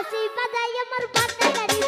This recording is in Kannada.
ಕಾಶಿ ಬದಯ ಮರ್ಬಾತ ಕರಿ